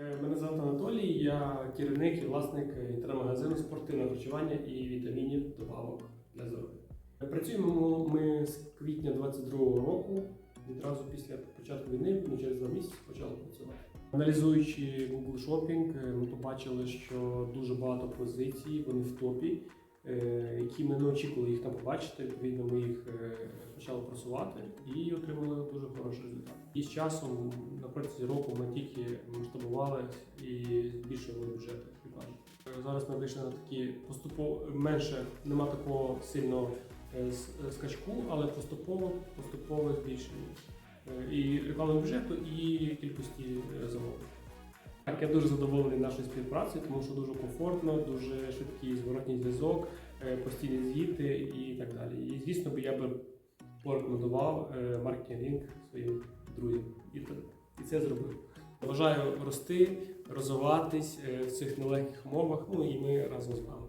Е, Мене звати Анатолій, я керівник і власник інтернет-магазину спортивного харчування і вітамінів добавок для здоров'я. Працюємо ми з квітня 22-го року. Відразу після початку війни, ну, через два місяці почали працювати. Аналізуючи Google Shopping, е, ми побачили, що дуже багато позицій, вони в топі, е, які ми не очікували їх там побачити. Відповідно, ми їх е, почали просувати і отримали дуже хороший результат. І з часом протязі року ми тільки масштабували і збільшували. Е, Зараз ми вийшли на такі поступово менше, нема такого сильного е, е, скачку, але поступово поступове збільшення е, і рекламного бюджету, і кількості замовлень. Так, я дуже задоволений нашою співпрацею, тому що дуже комфортно, дуже швидкий зворотній зв'язок, постійні звіти і так далі. І звісно, я би порекомендував маркетинг своїм друзям. І це зробив. Бажаю рости, розвиватись е, в цих нелегких умовах. Ну і ми разом з вами.